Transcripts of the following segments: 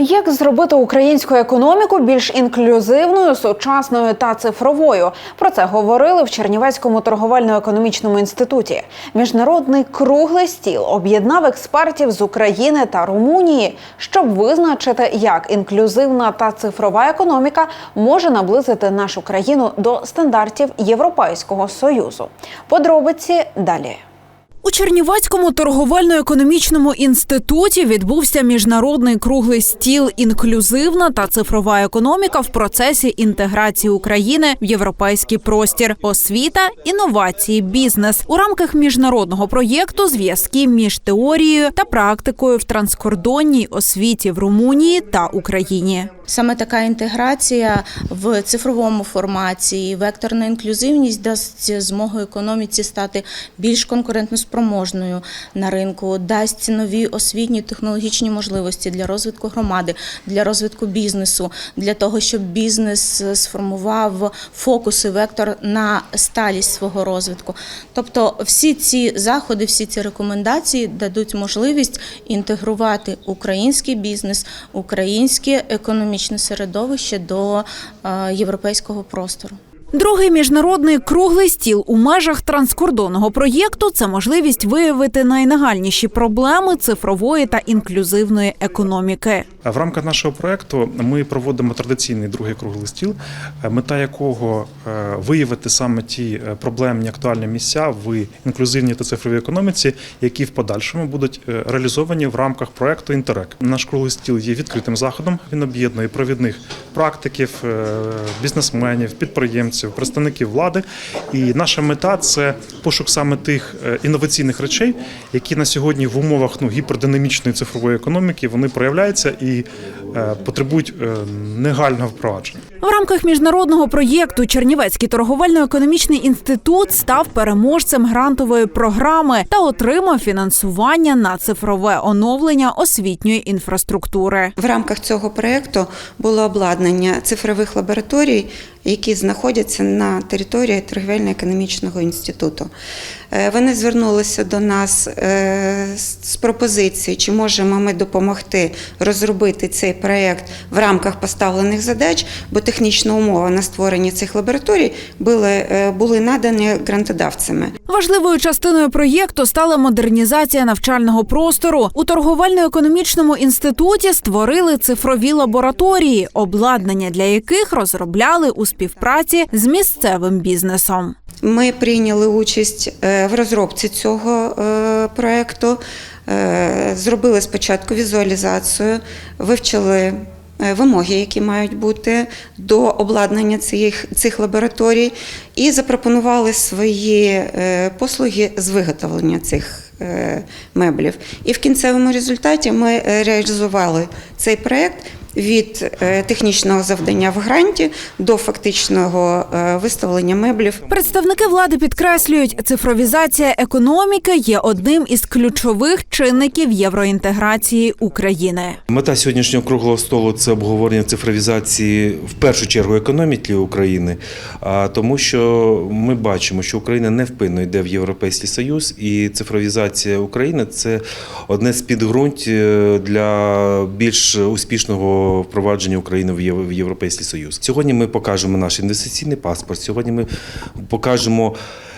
Як зробити українську економіку більш інклюзивною, сучасною та цифровою? Про це говорили в Чернівецькому торговельно-економічному інституті. Міжнародний круглий стіл об'єднав експертів з України та Румунії, щоб визначити, як інклюзивна та цифрова економіка може наблизити нашу країну до стандартів Європейського союзу. Подробиці далі. У Чернівецькому торговельно-економічному інституті відбувся міжнародний круглий стіл інклюзивна та цифрова економіка в процесі інтеграції України в європейський простір, освіта, інновації, бізнес у рамках міжнародного проєкту зв'язки між теорією та практикою в транскордонній освіті в Румунії та Україні. Саме така інтеграція в цифровому форматі, векторна інклюзивність дасть змогу економіці стати більш конкурентноспроможною на ринку, дасть нові освітні технологічні можливості для розвитку громади, для розвитку бізнесу, для того, щоб бізнес сформував фокус і вектор на сталість свого розвитку. Тобто, всі ці заходи, всі ці рекомендації дадуть можливість інтегрувати український бізнес, українське економічне середовище до е, європейського простору. Другий міжнародний круглий стіл у межах транскордонного проєкту це можливість виявити найнагальніші проблеми цифрової та інклюзивної економіки. В рамках нашого проекту ми проводимо традиційний другий круглий стіл, е, мета якого е, виявити саме ті е, проблемні актуальні місця в інклюзивній та цифровій економіці, які в подальшому будуть реалізовані в рамках проекту Інтерек. Наш круглий стіл є відкритим заходом. Він об'єднує провідних практиків, бізнесменів, підприємців, представників влади. І наша мета це пошук саме тих інноваційних речей, які на сьогодні в умовах ну гіпердинамічної цифрової економіки вони проявляються і е, потребують е, негального впровадження. В рамках міжнародного проєкту Чернівецький торговельно-економічний інститут став переможцем грантової програми та отримав фінансування на цифрове оновлення освітньої інфраструктури. В рамках цього проєкту було обладнання цифрових лабораторій, які знаходяться на території торговельно-економічного інституту. Е, Вони звернулися до нас з пропозицією, чи можемо ми допомогти розробити цей проєкт в рамках поставлених задач, бо технічна умова на створення цих лабораторій були, е, були надані грантодавцями. Важливою частиною проєкту стала модернізація навчального простору. У торговельно-економічному інституті створили цифрові лабораторії, обладнання для яких розробляли у співпраці з місцевим бізнесом. Ми прийняли участь е, в розробці цього е, проєкту, е, зробили спочатку візуалізацію, вивчили вимоги, які мають бути до обладнання цих, цих лабораторій, і запропонували свої послуги з виготовлення цих меблів. І в кінцевому результаті ми реалізували цей проєкт від е, технічного завдання в гранті до фактичного е, виставлення меблів. Представники влади підкреслюють, цифровізація економіки є одним із ключових чинників євроінтеграції України. Мета сьогоднішнього круглого столу це обговорення цифровізації в першу чергу економіки України, а тому, що ми бачимо, що Україна невпинно йде в Європейський Союз, і цифровізація України це одне з підґрунт е, для більш успішного впровадження України в Єв- в Європейський Союз. Сьогодні ми покажемо наш інвестиційний паспорт. Сьогодні ми покажемо.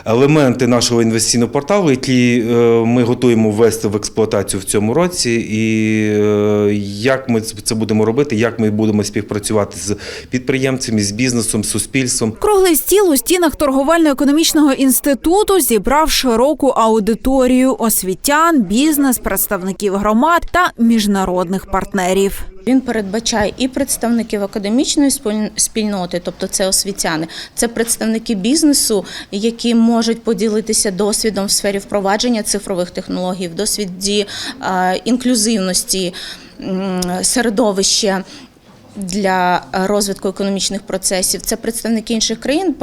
Елементи нашого інвестиційного порталу, які е, ми готуємо ввести в експлуатацію в цьому році, і е, як ми це будемо робити, як ми будемо співпрацювати з підприємцями, з бізнесом, з суспільством. Круглий стіл у стінах торговельно-економічного інституту зібрав широку аудиторію освітян, бізнес, представників громад та міжнародних партнерів. Він передбачає і представників академічної спіль- спільноти, тобто це освітяни, це представники бізнесу, які можуть поділитися досвідом в сфері впровадження цифрових технологій, в досвіді е, інклюзивності середовища. Для розвитку економічних процесів це представники інших країн.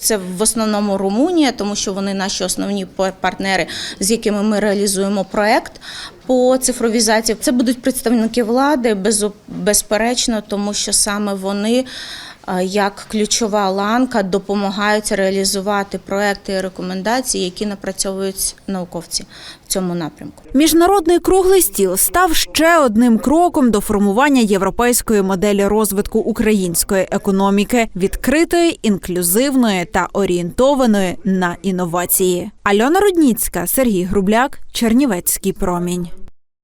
Це в основному Румунія, тому що вони наші основні па- партнери, з якими ми реалізуємо проект по цифровізації. Це будуть представники влади, безперечно, тому що саме вони як ключова ланка допомагають реалізувати проекти і рекомендації, які напрацьовують науковці в цьому напрямку. Міжнародний круглий стіл став ще одним кроком до формування європейської моделі розвитку української економіки, відкритої, інклюзивної та орієнтованої на інновації. Альона Рудніцька, Сергій Грубляк, Чернівецький промінь.